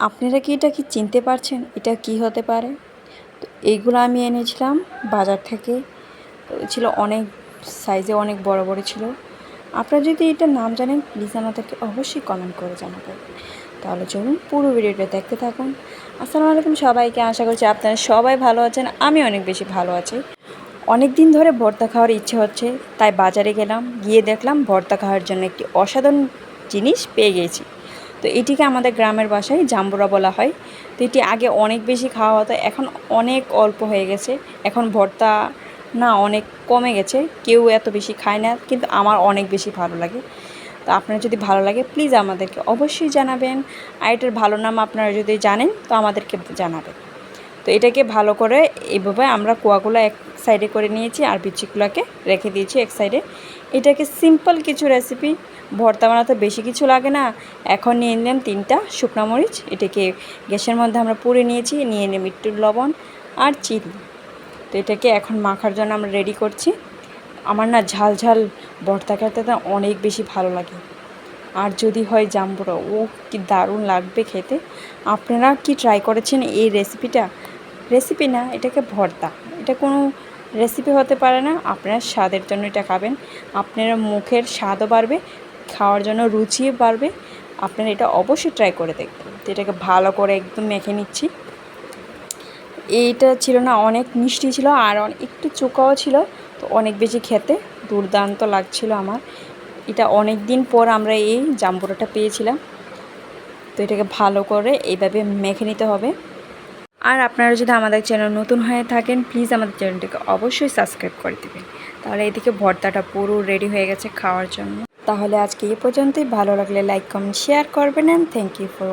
আপনারা কি এটা কি চিনতে পারছেন? এটা কি হতে পারে? তো এইগুলো আমি এনেছিলাম বাজার থেকে। ছিল অনেক সাইজে অনেক বড় বড় ছিল। আপনারা যদি এটার নাম জানেন প্লিজ আমাদেরকে অবশ্যই কমেন্ট করে জানাবেন। তাহলে চলুন পুরো ভিডিওটা দেখতে থাকুন। আসসালামু আলাইকুম সবাইকে, আশা করছি আপনারা সবাই ভালো আছেন, আমি অনেক বেশি ভালো আছি। অনেক দিন ধরে ভর্তা খাওয়ার ইচ্ছে হচ্ছে, তাই বাজারে গেলাম, গিয়ে দেখলাম ভর্তা খাওয়ার জন্য একটি অসাধারণ জিনিস পেয়ে গেছি তো এটিকে আমাদের গ্রামের বাসায় জাম্বুরা বলা হয়। তো এটি আগে অনেক বেশি খাওয়া হতো, এখন অনেক অল্প হয়ে গেছে। এখন ভর্তা না অনেক কমে গেছে, কেউ এত বেশি খায় না, কিন্তু আমার অনেক বেশি ভালো লাগে। তো আপনার যদি ভালো লাগে প্লিজ আমাদেরকে অবশ্যই জানাবেন। আর এটার ভালো নাম আপনারা যদি জানেন, তো আমাদেরকে জানাবেন। তো এটাকে ভালো করে এইভাবে আমরা কোয়াগুলো এক সাইডে করে নিয়েছি আর বিচিগুলোকে রেখে দিয়েছি এক সাইডে। এটাকে সিম্পল কিছু রেসিপি, ভর্তা বানাতে বেশি কিছু লাগে না। এখন নিয়ে নিলাম তিনটা শুকনো মরিচ, এটাকে গ্যাসের মধ্যে আমরা পুড়ে নিয়েছি, নিয়ে নিলাম একটু লবণ আর চিনি। তো এটাকে এখন মাখার জন্য আমরা রেডি করছি। আমার না ঝাল ঝাল ভর্তা খেতে না অনেক বেশি ভালো লাগে। আর যদি হয় জাম্বুরা ও কি দারুণ লাগবে খেতে। আপনারা কি ট্রাই করেছেন এই রেসিপিটা রেসিপি না, এটাকে ভর্তা। এটা কোনো রেসিপি হতে পারে না, আপনার স্বাদের জন্য এটা খাবেন। আপনার মুখের স্বাদও বাড়বে, খাওয়ার জন্য রুচিও বাড়বে। আপনারা এটা অবশ্যই ট্রাই করে দেখবেন। তো এটাকে ভালো করে একদম মেখে নিচ্ছি। এইটা ছিল না, অনেক মিষ্টি ছিল আর একটু চোকাও ছিল, তো অনেক বেশি খেতে দুর্দান্ত লাগছিল আমার। এটা অনেক দিন পর আমরা এই জাম্বুরাটা পেয়েছিলাম। তো এটাকে ভালো করে এইভাবে মেখে নিতে হবে। আর আপনারা যদি আমাদের চ্যানেল নতুন হয়ে থাকেন প্লিজ আমাদের চ্যানেলটিকে অবশ্যই সাবস্ক্রাইব করে দেবেন। তাহলে এদিকে ভর্তাটা পুরো রেডি হয়ে গেছে খাওয়ার জন্য। তাহলে আজকে এই পর্যন্তই। ভালো লাগলে লাইক কমেন্ট শেয়ার করবেন অ্যান্ড থ্যাংক ইউ ফর